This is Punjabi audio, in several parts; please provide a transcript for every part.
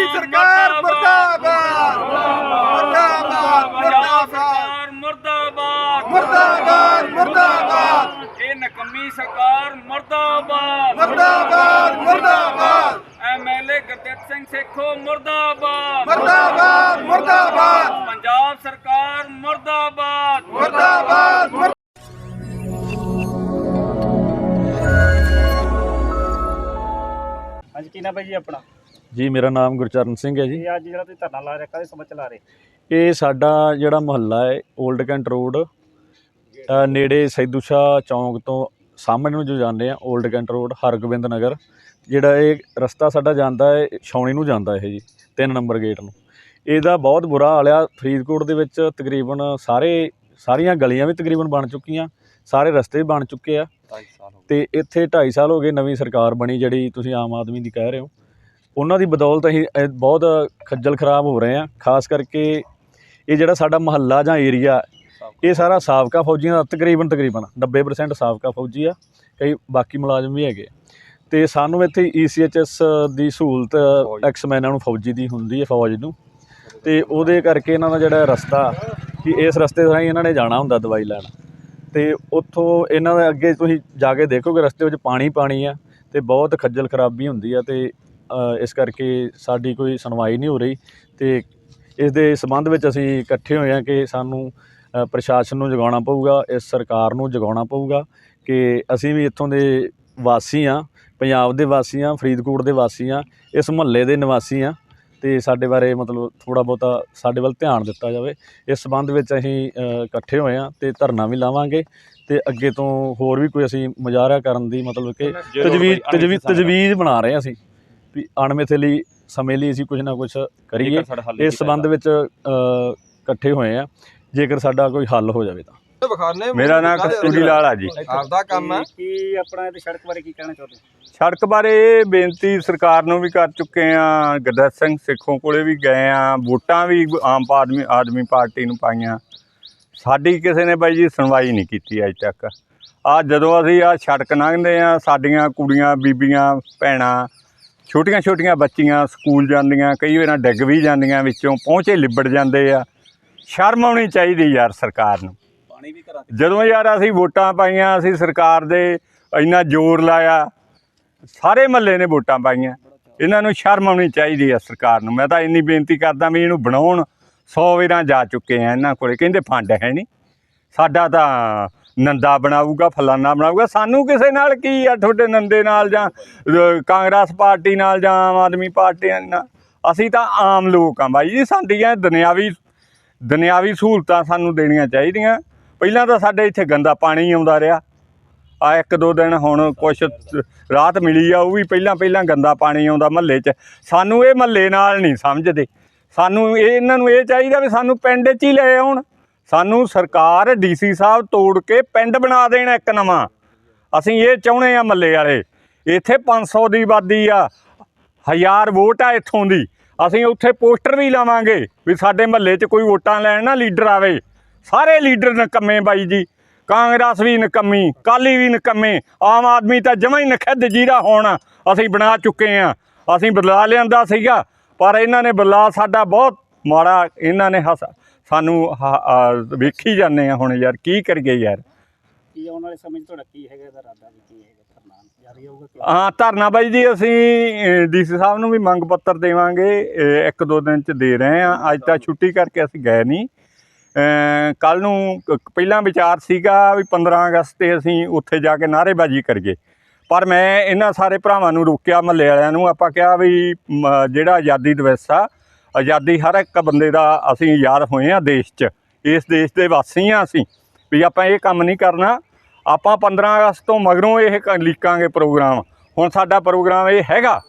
की सरकार मुर्दाबाद। मुर्दाबाद मुर्दाबाद। मुर्दाबाद। मुर्दाबाद मुर्दाबाद। नकमी सरकार मुर्दाबाद। मुर्दाबाद मुर्दाबाद। एमएलए सिंह सेखो मुर्दाबाद। मुर्दाबाद मुर्दाबाद। पंजाब सरकार मुर्दाबाद। मुर्दाबाद ਕੀ ਜੀ ਆਪਣਾ ਜੀ ਮੇਰਾ ਨਾਮ ਗੁਰਚਰਨ ਸਿੰਘ ਹੈ ਜੀ। ਇਹ ਅੱਜ ਜਿਹੜਾ ਤੁਸੀਂ ਧਰਨਾ ਲਾ ਰਹੇ ਕਾਹਦੇ ਸਮਝ ਚਲਾ ਰਹੇ? ਇਹ ਸਾਡਾ ਜਿਹੜਾ ਮੁਹੱਲਾ ਹੈ 올ਡ ਕੈਂਟ ਰੋਡ ਅ, ਨੇੜੇ ਸੈਦੂ ਸ਼ਾਹ ਚੌਂਕ ਤੋਂ ਸਾਹਮਣੇ ਨੂੰ ਜੋ ਜਾਂਦੇ ਆ old cantt road Hargobind Nagar. ਜਿਹੜਾ ਇਹ ਰਸਤਾ ਸਾਡਾ ਜਾਂਦਾ ਹੈ ਛਾਉਣੀ ਨੂੰ ਜਾਂਦਾ ਇਹ ਜੀ 3 ਨੰਬਰ ਗੇਟ ਨੂੰ। ਇਹਦਾ ਬਹੁਤ ਬੁਰਾ ਹਾਲ ਆ ਫਰੀਦਕੋਟ ਦੇ ਵਿੱਚ ਤਕਰੀਬਨ ਸਾਰੇ ਸਾਰੀਆਂ ਗਲੀਆਂ ਵੀ ਤਕਰੀਬਨ ਬਣ ਚੁੱਕੀਆਂ ਸਾਰੇ ਰਸਤੇ ਵੀ ਬਣ ਚੁੱਕੇ ਆ। ਤੇ ਇੱਥੇ 2.5 ਸਾਲ ਹੋ ਗਏ ਨਵੀਂ ਸਰਕਾਰ ਬਣੀ ਜਿਹੜੀ ਤੁਸੀਂ ਆਮ ਆਦਮੀ ਦੀ ਕਹਿ ਰਹੇ ਹੋ। ਉਹਨਾਂ ਦੀ ਬਦੌਲਤ ਅਸੀਂ ਇਹ ਬਹੁਤ ਖੱਜਲ ਖਰਾਬ ਹੋ ਰਹੇ ਹਾਂ, ਖਾਸ ਕਰਕੇ ਇਹ ਜਿਹੜਾ ਸਾਡਾ ਮਹੱਲਾ ਜਾਂ ਏਰੀਆ, ਇਹ ਸਾਰਾ ਸਾਬਕਾ ਫੌਜੀਆਂ ਦਾ ਤਕਰੀਬਨ ਤਕਰੀਬਨ 90% ਸਾਬਕਾ ਫੌਜੀ ਆ, ਕਈ ਬਾਕੀ ਮੁਲਾਜ਼ਮ ਵੀ ਹੈਗੇ ਤੇ ਸਾਨੂੰ ਇੱਥੇ ਈਸੀਐਚਐਸ ਦੀ ਸਹੂਲਤ ਐਕਸਮੈਨਾਂ ਨੂੰ ਫੌਜੀ ਦੀ ਹੁੰਦੀ ਹੈ ਫੌਜ ਨੂੰ। ਤੇ ਉਹਦੇ ਕਰਕੇ ਇਹਨਾਂ ਦਾ ਜਿਹੜਾ ਰਸਤਾ, ਕਿ ਇਸ ਰਸਤੇ ਰਾਹੀਂ ਇਹਨਾਂ ਨੇ ਜਾਣਾ ਹੁੰਦਾ ਦਵਾਈ ਲੈਣ। ਤੇ ਉੱਥੋਂ ਇਹਨਾਂ ਦੇ ਅੱਗੇ ਤੁਸੀਂ ਜਾ ਕੇ ਦੇਖੋਗੇ ਰਸਤੇ ਵਿੱਚ ਪਾਣੀ ਪਾਣੀ ਆ, ਤੇ ਬਹੁਤ ਖੱਜਲ ਖਰਾਬੀ ਹੁੰਦੀ ਆ, ਤੇ ਇਸ ਕਰਕੇ ਸਾਡੀ ਕੋਈ ਸੁਣਵਾਈ ਨਹੀਂ ਹੋ ਰਹੀ ਤੇ ਇਸ ਦੇ ਸੰਬੰਧ ਵਿੱਚ ਅਸੀਂ ਇਕੱਠੇ ਹੋਏ ਆ ਕਿ ਸਾਨੂੰ ਪ੍ਰਸ਼ਾਸਨ ਨੂੰ ਜਗਾਉਣਾ ਪਊਗਾ ਇਸ ਸਰਕਾਰ ਨੂੰ ਜਗਾਉਣਾ ਪਊਗਾ ਕਿ ਅਸੀਂ ਵੀ ਇੱਥੋਂ ਦੇ ਵਾਸੀ ਆ ਪੰਜਾਬ ਦੇ ਵਾਸੀ ਆ ਫਰੀਦਕੋਟ ਦੇ ਵਾਸੀ ਆ ਇਸ ਮੁਹੱਲੇ ਦੇ ਨਿਵਾਸੀ ਆ ਤੇ ਸਾਡੇ ਬਾਰੇ ਮਤਲਬ ਥੋੜਾ ਬਹੁਤਾ ਸਾਡੇ ਵੱਲ ਧਿਆਨ ਦਿੱਤਾ ਜਾਵੇ। ਇਸ ਸੰਬੰਧ ਵਿੱਚ ਅਸੀਂ ਇਕੱਠੇ ਹੋਏ ਆ ਤੇ ਧਰਨਾ ਵੀ ਲਾਵਾਂਗੇ ਤੇ ਅੱਗੇ ਤੋਂ ਹੋਰ ਵੀ ਕੋਈ ਅਸੀਂ ਮੁਜ਼ਾਹਰਾ ਕਰਨ ਦੀ ਮਤਲਬ ਕਿ ਤਜਵੀਜ਼ ਤਜਵੀਜ਼ ਤਜਵੀਜ਼ ਬਣਾ ਰਹੇ ਹਾਂ ਅਸੀਂ। ਵੀ ਅਣਮਿੱਥੇ ਲਈ ਸਮੇਂ ਲਈ ਅਸੀਂ ਕੁਝ ਨਾ ਕੁਝ ਕਰੀਏ। ਇਸ ਸੰਬੰਧ ਵਿੱਚ ਇਕੱਠੇ ਹੋਏ ਆ। ਜੇਕਰ ਸਾਡਾ ਕੋਈ ਹੱਲ ਹੋ ਜਾਵੇ ਤਾਂ। ਮੇਰਾ ਨਾਮ ਕਸਤੂਰੀ ਲਾਲ ਆ ਜੀ। ਆਪਦਾ ਕੰਮ ਹੈ ਕੀ ਆਪਣਾ ਇਹਦੇ ਸੜਕ ਬਾਰੇ ਕੀ ਕਹਿਣਾ ਚਾਹੁੰਦੇ ਸੜਕ ਬਾਰੇ ਇਹ ਬੇਨਤੀ ਸਰਕਾਰ ਨੂੰ ਵੀ ਕਰ ਚੁੱਕੇ ਆ। ਗੁਰਦੱਤ ਸਿੰਘ ਸਿੱਖੋਂ ਕੋਲੇ ਵੀ ਗਏ ਆ। ਵੋਟਾਂ ਵੀ ਆਮ ਆਦਮੀ ਆਦਮੀ ਪਾਰਟੀ ਨੂੰ ਪਾਈਆਂ। ਸਾਡੀ ਕਿਸੇ ਨੇ ਬਾਈ ਜੀ ਸੁਣਵਾਈ ਨਹੀਂ ਕੀਤੀ ਅਜ ਤੱਕ। ਆ ਜਦੋਂ ਅਸੀਂ ਆ ਸੜਕ ਲੰਘਦੇ ਆ ਸਾਡੀਆਂ ਕੁੜੀਆਂ ਬੀਬੀਆਂ ਭੈਣਾਂ ਛੋਟੀਆਂ ਛੋਟੀਆਂ ਬੱਚੀਆਂ ਸਕੂਲ ਜਾਂਦੀਆਂ ਕਈ ਵਾਰਾਂ ਡਿੱਗ ਵੀ ਜਾਂਦੀਆਂ ਵਿੱਚੋਂ ਪਹੁੰਚੇ ਲਿਬੜ ਜਾਂਦੇ ਆ। ਸ਼ਰਮ ਆਉਣੀ ਚਾਹੀਦੀ ਯਾਰ ਸਰਕਾਰ ਨੂੰ। ਪਾਣੀ ਵੀ ਕਰਾ ਜਦੋਂ ਯਾਰ ਅਸੀਂ ਵੋਟਾਂ ਪਾਈਆਂ ਅਸੀਂ ਸਰਕਾਰ ਦੇ ਇੰਨਾ ਜ਼ੋਰ ਲਾਇਆ ਸਾਰੇ ਮਹੱਲੇ ਨੇ ਵੋਟਾਂ ਪਾਈਆਂ। ਇਹਨਾਂ ਨੂੰ ਸ਼ਰਮ ਆਉਣੀ ਚਾਹੀਦੀ ਹੈ ਸਰਕਾਰ ਨੂੰ। ਮੈਂ ਤਾਂ ਇੰਨੀ ਬੇਨਤੀ ਕਰਦਾ ਵੀ ਇਹਨੂੰ ਬਣਾਉਣ। 100 ਵਾਰਾਂ ਜਾ ਚੁੱਕੇ ਆ ਇਹਨਾਂ ਕੋਲੇ ਕਹਿੰਦੇ ਫੰਡ ਹੈ ਨਹੀਂ। ਸਾਡਾ ਤਾਂ ਨੰਦਾ ਬਣਾਊਗਾ, ਫਲਾਨਾ ਬਣਾਊਗਾ। ਸਾਨੂੰ ਕਿਸੇ ਨਾਲ ਕੀ ਆ, ਤੁਹਾਡੇ ਨੰਦੇ ਨਾਲ ਜਾਂ ਕਾਂਗਰਸ ਪਾਰਟੀ ਨਾਲ ਜਾਂ ਆਮ ਆਦਮੀ ਪਾਰਟੀ ਨਾਲ ਅਸੀਂ ਤਾਂ ਆਮ ਲੋਕ ਆ ਬਾਈ ਜੀ, ਸਾਡੀਆਂ ਦੁਨਿਆਵੀ ਦੁਨਿਆਵੀ ਸਹੂਲਤਾਂ ਸਾਨੂੰ ਦੇਣੀਆਂ ਚਾਹੀਦੀਆਂ। ਪਹਿਲਾਂ ਤਾਂ ਸਾਡੇ ਇੱਥੇ ਗੰਦਾ ਪਾਣੀ ਆਉਂਦਾ ਰਿਹਾ। ਆ ਇੱਕ ਦੋ ਦਿਨ ਹੁਣ ਕੁਛ, ਰਾਤ ਮਿਲੀ ਆ, ਉਹ ਵੀ ਪਹਿਲਾਂ ਪਹਿਲਾਂ ਗੰਦਾ ਪਾਣੀ ਆਉਂਦਾ ਮਹੱਲੇ 'ਚ। ਸਾਨੂੰ ਇਹ ਮਹੱਲੇ ਨਾਲ ਨਹੀਂ ਸਮਝਦੇ। ਸਾਨੂੰ ਇਹ, ਇਹਨਾਂ ਨੂੰ ਇਹ ਚਾਹੀਦਾ ਵੀ ਸਾਨੂੰ ਪਿੰਡ 'ਚ ਹੀ ਲੈ ਆਉਣ। ਸਾਨੂੰ ਸਰਕਾਰ ਡੀਸੀ ਸਾਹਿਬ ਤੋੜ ਕੇ ਪਿੰਡ ਬਣਾ ਦੇਣ ਇੱਕ ਨਵਾਂ। ਅਸੀਂ ਇਹ ਚਾਹੁੰਦੇ ਆ ਮਹੱਲੇ ਵਾਲੇ, ਇੱਥੇ 500 ਦੀ ਆਬਾਦੀ ਆ, ਹਜ਼ਾਰ ਵੋਟ ਆ ਇੱਥੋਂ ਦੀ। ਅਸੀਂ ਉੱਥੇ ਪੋਸਟਰ ਵੀ ਲਾਵਾਂਗੇ ਵੀ ਸਾਡੇ ਮਹੱਲੇ 'ਚ ਕੋਈ ਵੋਟਾਂ ਲੈਣ ਨਾ ਲੀਡਰ ਆਵੇ। ਸਾਰੇ ਲੀਡਰ ਨਕੰਮੇ ਬਾਈ ਜੀ, ਕਾਂਗਰਸ ਵੀ ਨਕੰਮੀ ਕਾਲੀ ਵੀ ਨਕੰਮੇ, ਆਮ ਆਦਮੀ ਤਾਂ ਜਮਾਂ ਹੀ ਨਖੱਦ ਜੀਰਾ ਹੁਣ, ਅਸੀਂ ਬਣਾ ਚੁੱਕੇ ਆ ਅਸੀਂ ਬਦਲਾ ਲਿਆਂਦਾ ਸੀਗਾ, ਪਰ ਇਹਨਾਂ ਨੇ ਬਦਲਾ ਸਾਡਾ ਬਹੁਤ ਮਾੜਾ, ਇਹਨਾਂ ਨੇ ਹਸ- ਸਾਨੂੰ ਵੇਖੀ ਜਾਂਦੇ ਆ ਹੁਣ ਯਾਰ ਕੀ ਕਰੀਏ ਯਾਰ। ਕੀ ਆਉਣ ਵਾਲੇ ਸਮੇਂ ਤੁਹਾਡਾ ਕੀ ਹੈਗਾ ਇਹਦਾ ਇਰਾਦਾ ਵੀ ਕੀ ਹੈਗਾ ਧਰਨਾ ਜਾਰੀ ਹੋਊਗਾ ਕਿ ਹਾਂ ਧਰਨਾ ਬਾਈ ਜੀ ਅਸੀਂ ਡੀਸੀ ਸਾਹਿਬ ਨੂੰ ਵੀ ਮੰਗ ਪੱਤਰ ਦੇਵਾਂਗੇ ਇੱਕ ਦੋ ਦਿਨ ਚ ਦੇ ਰਹੇ ਆ ਅੱਜ ਤਾਂ ਛੁੱਟੀ ਕਰਕੇ ਅਸੀਂ ਗਏ ਨਹੀਂ। ਕੱਲ ਨੂੰ ਪਹਿਲਾਂ ਵਿਚਾਰ ਸੀਗਾ ਵੀ 15 ਅਗਸਤ ਤੇ ਅਸੀਂ ਉੱਥੇ ਜਾ ਕੇ ਨਾਅਰੇਬਾਜ਼ੀ ਕਰੀਏ। ਪਰ ਮੈਂ ਇਹਨਾਂ ਸਾਰੇ ਭਰਾਵਾਂ ਨੂੰ ਰੋਕਿਆ ਮਹੱਲੇ ਵਾਲਿਆਂ ਨੂੰ ਆਪਾਂ ਕਿਹਾ ਵੀ ਜਿਹੜਾ ਆਜ਼ਾਦੀ ਦਿਵਸ ਆ ਆਜ਼ਾਦੀ ਹਰ ਇੱਕ ਬੰਦੇ ਦਾ ਅਸੀਂ ਆਜ਼ਾਦ ਹੋਏ ਆ ਦੇਸ਼ 'ਚ। ਇਸ ਦੇਸ਼ ਦੇ ਵਾਸੀ ਆ ਅਸੀਂ। ਵੀ ਆਪਾਂ ਇਹ ਕੰਮ ਨਹੀਂ ਕਰਨਾ। ਆਪਾਂ 15 ਅਗਸਤ ਤੋਂ ਮਗਰੋਂ ਇਹ ਕ- ਲੀਕਾਂਗੇ ਪ੍ਰੋਗਰਾਮ। ਹੁਣ ਸਾਡਾ ਪ੍ਰੋਗਰਾਮ ਇਹ ਹੈਗਾ।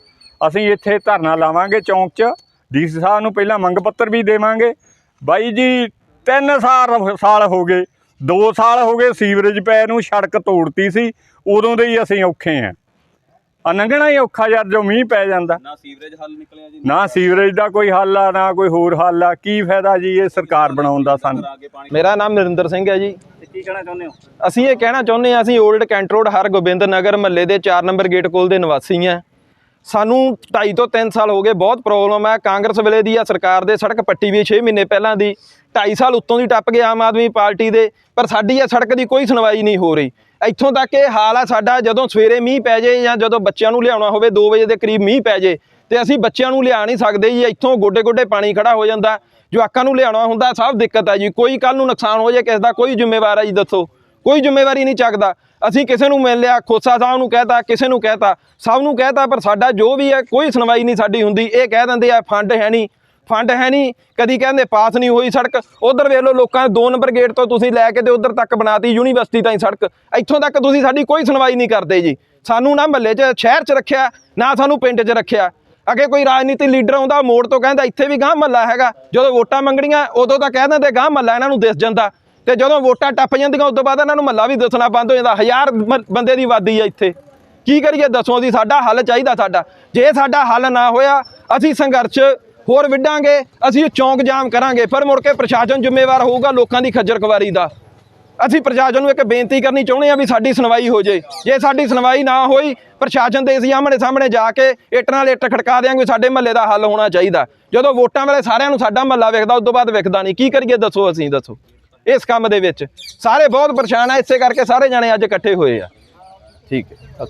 ਅਸੀਂ ਇੱਥੇ ਧਰਨਾ ਲਾਵਾਂਗੇ ਚੌਂਕ 'ਚ। ਡੀਸੀ ਸਾਹਿਬ ਨੂੰ ਪਹਿਲਾਂ ਮੰਗ ਪੱਤਰ ਵੀ ਦੇਵਾਂਗੇ। ਬਾਈ ਜੀ 3 ਸਾਲ ਸਾਲ ਹੋ ਗਏ। 2 ਸਾਲ ਹੋ ਗਏ ਸੀਵਰੇਜ ਪੈ ਨੂੰ ਸੜਕ ਤੋੜਤੀ ਸੀ। ਉਦੋਂ ਦੇ ਹੀ ਅਸੀਂ ਔਖੇ ਆ। ਆ ਲੰਘਣਾ ਹੀ ਔਖਾ ਯਾਰ ਜੋ ਮੀਂਹ ਪੈ ਜਾਂਦਾ। ਨਾ ਸੀਵਰੇਜ ਹੱਲ ਨਿਕਲਿਆ ਜੀ ਨਾ ਸੀਵਰੇਜ। ਦਾ ਕੋਈ ਹੱਲ ਆ ਨਾ ਕੋਈ ਹੋਰ ਹੱਲ ਆ। ਕੀ ਫਾਇਦਾ ਜੀ ਇਹ ਸਰਕਾਰ ਬਣਾਉਣ ਦਾ ਸਾਨੂੰ? ਮੇਰਾ ਨਾਮ ਨਰਿੰਦਰ ਸਿੰਘ ਹੈ ਜੀ। ਤੇ ਕੀ ਕਹਿਣਾ ਚਾਹੁੰਦੇ ਹੋ? ਅਸੀਂ ਇਹ ਕਹਿਣਾ ਚਾਹੁੰਦੇ ਹਾਂ ਅਸੀਂ old cantt road Hargobind Nagar ਮਹੱਲੇ ਦੇ 4 ਨੰਬਰ ਗੇਟ ਕੋਲ ਦੇ ਨਿਵਾਸੀ ਹਾਂ। ਸਾਨੂੰ 2.5 ਤੋਂ 3 ਸਾਲ ਹੋ ਗਏ ਬਹੁਤ ਪ੍ਰੋਬਲਮ ਹੈ ਕਾਂਗਰਸ ਵੇਲੇ ਦੀ ਆ ਸਰਕਾਰ ਦੇ ਸੜਕ ਪੱਟੀ ਵੀ 6 ਮਹੀਨੇ ਪਹਿਲਾਂ ਦੀ। 2.5 ਸਾਲ ਉੱਤੋਂ ਦੀ ਟੱਪ ਗਏ ਆਮ ਆਦਮੀ ਪਾਰਟੀ ਦੇ ਪਰ ਸਾਡੀ ਇਹ ਸੜਕ ਦੀ ਕੋਈ ਸੁਣਵਾਈ ਨਹੀਂ ਹੋ ਰਹੀ। ਇੱਥੋਂ ਤੱਕ ਇਹ ਹਾਲ ਆ ਸਾਡਾ, ਜਦੋਂ ਸਵੇਰੇ ਮੀਂਹ ਪੈ ਜੇ ਜਾਂ ਜਦੋਂ ਬੱਚਿਆਂ ਨੂੰ ਲਿਆਉਣਾ ਹੋਵੇ 2 ਵਜੇ ਦੇ ਕਰੀਬ ਮੀਂਹ ਪੈ ਜੇ, ਤੇ ਅਸੀਂ ਬੱਚਿਆਂ ਨੂੰ ਲਿਆ ਨਹੀਂ ਸਕਦੇ ਜੀ, ਇੱਥੋਂ ਗੋਡੇ ਗੋਡੇ ਪਾਣੀ ਖੜਾ ਹੋ ਜਾਂਦਾ, ਜਵਾਕਾਂ ਨੂੰ ਲਿਆਉਣਾ ਹੁੰਦਾ, ਸਭ ਦਿੱਕਤ ਹੈ ਜੀ, ਕੋਈ ਕੱਲ ਨੂੰ ਨੁਕਸਾਨ ਹੋ ਜਾਏ ਕਿਸ ਦਾ ਕੋਈ ਜ਼ਿੰਮੇਵਾਰ ਹੈ ਜੀ, ਦੱਸੋ, ਕੋਈ ਜ਼ਿੰਮੇਵਾਰੀ ਨਹੀਂ ਚੱਕਦਾ। ਅਸੀਂ ਕਿਸੇ ਨੂੰ ਮਿਲ ਲਿਆ, ਖੋਸਾ ਸਾਹਿਬ ਨੂੰ ਕਹਿਤਾ, ਕਿਸੇ ਨੂੰ ਕਹਿਤਾ, ਸਭ ਨੂੰ ਕਹਿਤਾ, ਪਰ ਸਾਡਾ ਜੋ ਵੀ ਹੈ, ਕੋਈ ਸੁਣਵਾਈ ਨਹੀਂ ਸਾਡੀ ਹੁੰਦੀ, ਇਹ ਕਹਿ ਦਿੰਦੇ ਆ, ਫੰਡ ਹੈ ਨਹੀਂ ਫੰਡ ਹੈ ਨਹੀਂ, ਕਦੀ ਕਹਿੰਦੇ ਪਾਸ ਨਹੀਂ ਹੋਈ ਸੜਕ। ਉਧਰ ਵੇਖ ਲਓ ਲੋਕਾਂ ਨੇ 2 ਨੰਬਰ ਗੇਟ ਤੋਂ ਤੁਸੀਂ ਲੈ ਕੇ ਤੇ ਉਧਰ ਤੱਕ ਬਣਾਤੀ ਯੂਨੀਵਰਸਿਟੀ ਤਾਈਂ ਸੜਕ। ਇੱਥੋਂ ਤੱਕ ਤੁਸੀਂ ਸਾਡੀ ਕੋਈ ਸੁਣਵਾਈ ਨਹੀਂ ਕਰਦੇ ਜੀ। ਸਾਨੂੰ ਨਾ ਮਹੱਲੇ 'ਚ, ਸ਼ਹਿਰ 'ਚ ਰੱਖਿਆ, ਨਾ ਸਾਨੂੰ ਪਿੰਡ 'ਚ ਰੱਖਿਆ। ਅੱਗੇ ਕੋਈ ਰਾਜਨੀਤੀ ਲੀਡਰ ਆਉਂਦਾ, ਮੋੜ ਤੋਂ ਕਹਿੰਦਾ ਇੱਥੇ ਵੀ ਗਾਂ ਮਹੱਲਾ ਹੈਗਾ। ਜਦੋਂ ਵੋਟਾਂ ਮੰਗਣੀਆਂ, ਉਦੋਂ ਤਾਂ ਕਹਿ ਦਿੰਦੇ ਗਾਂ ਮਹੱਲਾ ਇਹਨਾਂ ਨੂੰ ਦਿਸ ਜਾਂਦਾ। ਤੇ ਜਦੋਂ ਵੋਟਾਂ ਟੱਪ ਜਾਂਦੀਆਂ, ਉਦੋਂ ਬਾਅਦ ਇਹਨਾਂ ਨੂੰ ਮਹੱਲਾ ਵੀ ਦੱਸਣਾ ਬੰਦ ਹੋ ਜਾਂਦਾ। ਹਜ਼ਾਰ ਮ- ਬੰਦੇ ਦੀ ਆਬਾਦੀ ਆ ਇੱਥੇ। ਕੀ ਕਰੀਏ ਦੱਸੋ ਜੀ, ਸਾਡਾ ਹੱਲ ਚਾਹੀਦਾ ਸਾਡਾ। ਜੇ ਸਾਡਾ ਹੱਲ ਨਾ ਹੋਇਆ, ਅਸੀਂ ਸੰਘਰਸ਼ ਹੋਰ ਵਿੱਢਾਂਗੇ, ਅਸੀਂ ਚੌਂਕ ਜਾਮ ਕਰਾਂਗੇ ਫਿਰ ਮੁੜ ਕੇ ਪ੍ਰਸ਼ਾਸਨ ਜ਼ਿੰਮੇਵਾਰ ਹੋਊਗਾ ਲੋਕਾਂ ਦੀ ਖੱਜਲ ਖਵਾਰੀ ਦਾ। ਅਸੀਂ ਪ੍ਰਸ਼ਾਸਨ ਨੂੰ ਇੱਕ ਬੇਨਤੀ ਕਰਨੀ ਚਾਹੁੰਦੇ ਆ ਵੀ ਸਾਡੀ ਸੁਣਵਾਈ ਹੋ ਜੇ। ਜੇ ਸਾਡੀ ਸੁਣਵਾਈ ਨਾ ਹੋਈ, ਪ੍ਰਸ਼ਾਸਨ ਦੇ ਅਸੀਂ ਆਮਣੇ ਸਾਹਮਣੇ ਜਾ ਕੇ ਇੱਟ ਨਾਲ ਇੱਟ ਖੜਕਾ ਦਿਆਂਗੇ ਸਾਡੇ ਮਹੱਲੇ ਦਾ ਹੱਲ ਹੋਣਾ ਚਾਹੀਦਾ। ਜਦੋਂ ਵੋਟਾਂ ਵੇਲੇ ਸਾਰਿਆਂ ਨੂੰ ਸਾਡਾ ਮਹੱਲਾ ਵੇਖਦਾ ਉਸ ਤੋਂ ਬਾਅਦ ਵੇਖਦਾ ਨਹੀਂ। ਕੀ ਕਰੀਏ ਦੱਸੋ ਅਸੀਂ, ਦੱਸੋ। ਇਸ ਕੰਮ ਦੇ ਵਿੱਚ ਸਾਰੇ ਬਹੁਤ ਪਰੇਸ਼ਾਨ ਆ, ਇਸੇ ਕਰਕੇ ਸਾਰੇ ਜਾਣੇ ਅੱਜ ਇਕੱਠੇ ਹੋਏ ਆ। ਠੀਕ ਹੈ।